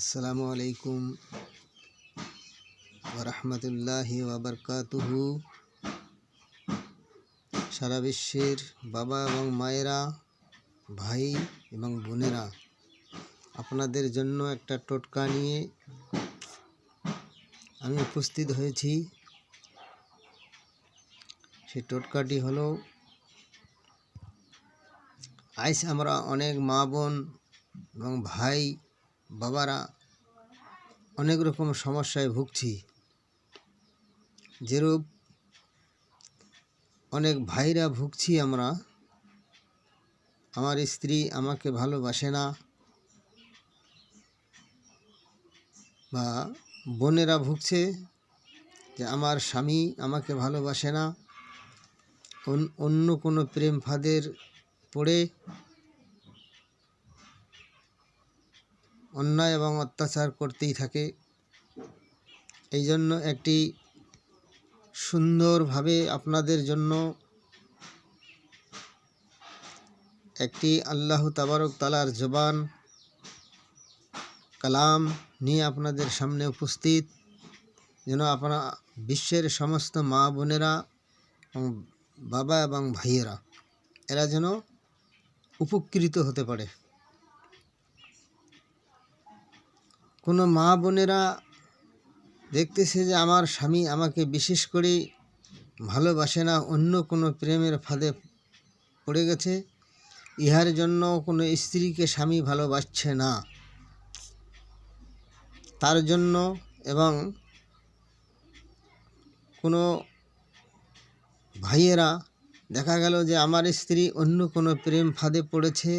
আসসালামু আলাইকুম ওরহমতুল্লাহি ওবরকাতুহু সারা বিশ্বের বাবা এবং মায়েরা, ভাই এবং বোনেরা, আপনাদের জন্য একটা টোটকা নিয়ে আমি উপস্থিত হয়েছি। সেই টোটকাটি হলো আইস আমরা অনেক মা বোন এবং ভাই বাবারা, অনেক রকম সমস্যায় ভুগছি। যেরূপ অনেক ভাইরা ভুগছি আমরা। আমার স্ত্রী আমাকে ভালোবাসে না। বা বোনেরা ভুগছে যে আমার স্বামী আমাকে ভালোবাসে না। অন- অন্য কোনো প্রেম ফাঁদের পড়ে অন্যায় এবং অত্যাচার করতেই থাকে। এই জন্য একটি সুন্দরভাবে আপনাদের জন্য একটি আল্লাহ তাবারক তালার জবান, কালাম নিয়ে আপনাদের সামনে উপস্থিত। যেন আপনারা বিশ্বের সমস্ত মা বোনেরা এবং বাবা এবং ভাইয়েরা, এরা যেন উপকৃত হতে পারে। কোনো মা বোনেরা দেখতেছে যে আমার স্বামী আমাকে বিশেষ করে ভালোবাসে না, অন্য কোনো প্রেমের ফাঁদে পড়ে গেছে। ইহার জন্য কোনো স্ত্রীকে স্বামী ভালোবাসছে না। তার জন্য এবং কোনো ভাইয়েরা দেখা গেল যে আমার স্ত্রী অন্য কোনো প্রেম ফাঁদে পড়েছে,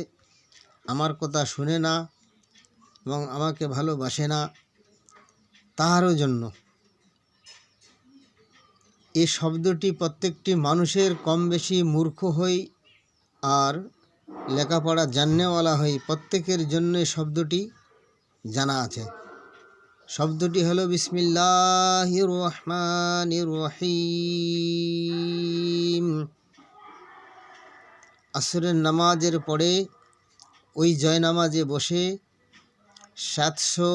আমার কথা শুনে না। এবং আমাকে ভালোবাসে না তাহারও জন্য। এই শব্দটি প্রত্যেকটি মানুষের কম বেশি মূর্খ হই আর লেখাপড়া জাননেওয়ালা হই, প্রত্যেকের জন্য শব্দটি জানা আছে। শব্দটি হলো বিসমিল্লাহ রহমান রহিম। আসরের নামাজের পরে ওই জয় নামাজে বসে সাতশো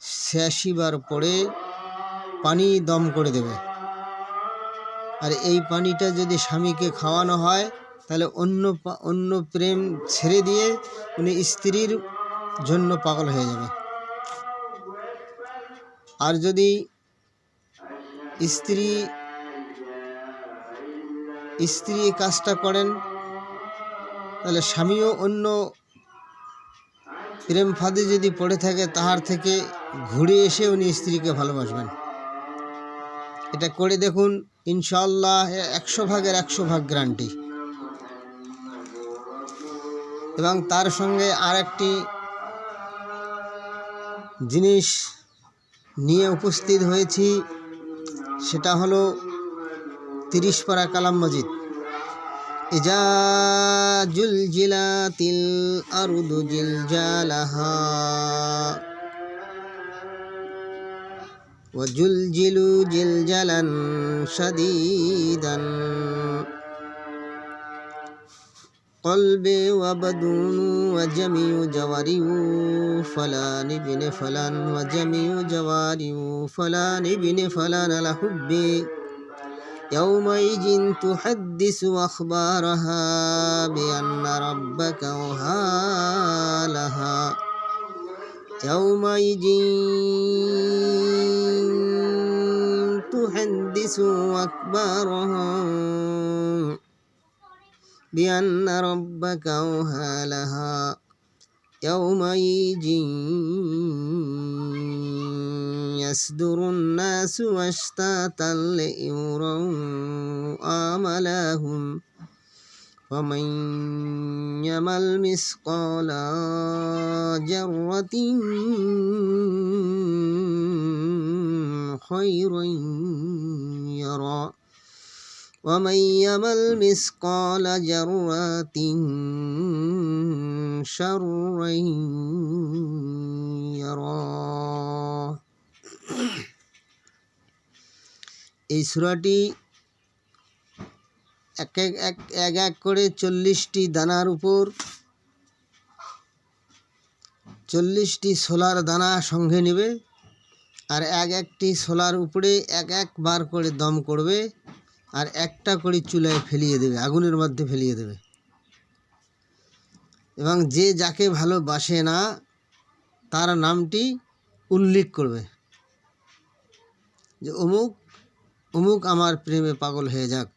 ছিয়াশি বার পরে পানি দম করে দেবে। আর এই পানিটা যদি স্বামীকে খাওয়ানো হয়, তাহলে অন্য অন্য প্রেম ছেড়ে দিয়ে উনি স্ত্রীর জন্য পাগল হয়ে যাবে। আর যদি স্ত্রী স্ত্রী কাজটা করেন, তাহলে স্বামীও অন্য প্রেম ফাঁদে যদি পড়ে থাকে, তাহার থেকে ঘুরে এসে উনি স্ত্রীকে ভালোবাসবেন। এটা করে দেখুন ইনশাল্লাহ একশো ভাগের একশো ভাগ গ্যারান্টি। এবং তার সঙ্গে আর একটি জিনিস নিয়ে উপস্থিত হয়েছি, সেটা হলো তিরিশ পারা কালাম মজিদ إذا زلزلت الأرض زلزالها وزلزلوا زلزلا شديدا قلبي وبدون وجميع جواري فلان ابن فلان وجميع جواري فلان ابن فلان لحبي يومئذ تحدث أخبارها بأن ربك أوحى لها. يومئذ تحدث أخبارها بأن ربك أوحى لها. يومئذ يصدر الناس أشتاتا ليروا آملهم ومن يمل مثقال جرة خيرا يرى ومن يمل مثقال جرة شرا يرى এই সুরাটি এক এক এক এক এক করে চল্লিশটি দানার উপর চল্লিশটি সোলার দানা সঙ্গে নেবে আর এক একটি সোলার উপরে এক একবার করে দম করবে আর একটা করে চুলায় ফেলিয়ে দেবে, আগুনের মধ্যে ফেলিয়ে দেবে। এবং যে যাকে ভালোবাসে না, তার নামটি উল্লেখ করবে। যে অমুক অমুক আমার প্রেমে পাগল হয়ে যাক।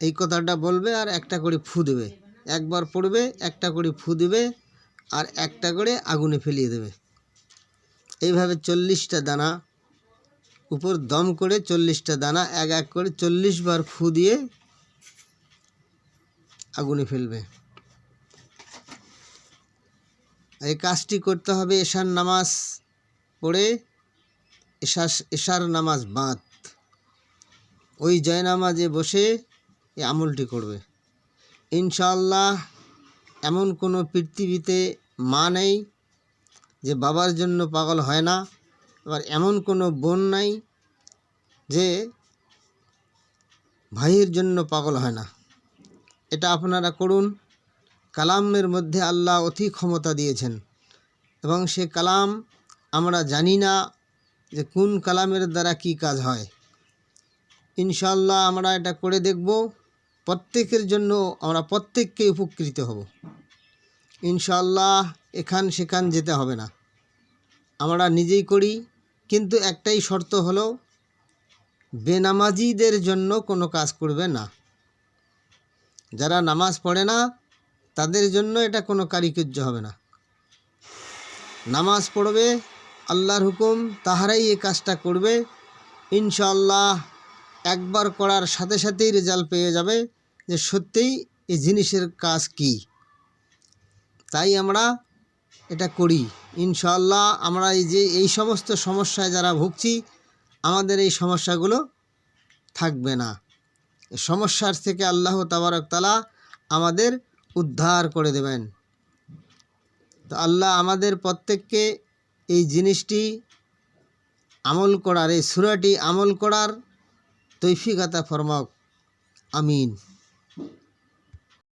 এই কথাটা বলবে আর একটা করে ফু দেবে। একবার পড়বে, একটা করে ফু দেবে আর একটা করে আগুনে ফেলিয়ে দেবে। এইভাবে চল্লিশটা দানা উপর দম করে চল্লিশটা দানা এক এক করে চল্লিশ বার ফু দিয়ে আগুনে ফেলবে। এই কাজটি করতে হবে এশার নামাজ পড়ে, এশার এশার নামাজ বাঁধ ওই জয় নামাজে বসে এই আমলটি করবে। ইনশাল্লাহ এমন কোনো পৃথিবীতে মা নেই যে বাবার জন্য পাগল হয় না। আবার এমন কোনো বোন নাই যে ভাইয়ের জন্য পাগল হয় না। এটা আপনারা করুন। কালামের মধ্যে আল্লাহ অতি ক্ষমতা দিয়েছেন। এবং সে কালাম আমরা জানি না যে কোন কালামের দ্বারা কি কাজ হয়। ইনশাল্লাহ আমরা এটা করে দেখব। প্রত্যেকের জন্য আমরা প্রত্যেককে উপকৃত হব। ইনশাল্লাহ এখান সেখান যেতে হবে না। আমরা নিজেই করি। কিন্তু একটাই শর্ত হলো, বেনামাজিদের জন্য কোনো কাজ করবে না। যারা নামাজ পড়ে না, তাদের জন্য এটা কোনো কারিকর্য হবে না। নামাজ পড়বে, আল্লাহর হুকুম, তাহারাই এই কাজটা করবে। ইনশাল্লাহ একবার করার সাথে সাথেই রেজাল্ট পেয়ে যাবে যে সত্যিই এই জিনিসের কাজ কি। তাই আমরা এটা করি। ইনশাল্লাহ আমরা এই যে এই সমস্ত সমস্যায় যারা ভুগছি, আমাদের এই সমস্যাগুলো থাকবে না। সমস্যার থেকে আল্লাহ তাবারক তালা আমাদের উদ্ধার করে দেবেন। তো আল্লাহ আমাদের প্রত্যেককে এই জিনিসটি আমল করার, এই সুরাটি আমল করার তৈফিকাতা ফরমাক। আমিন।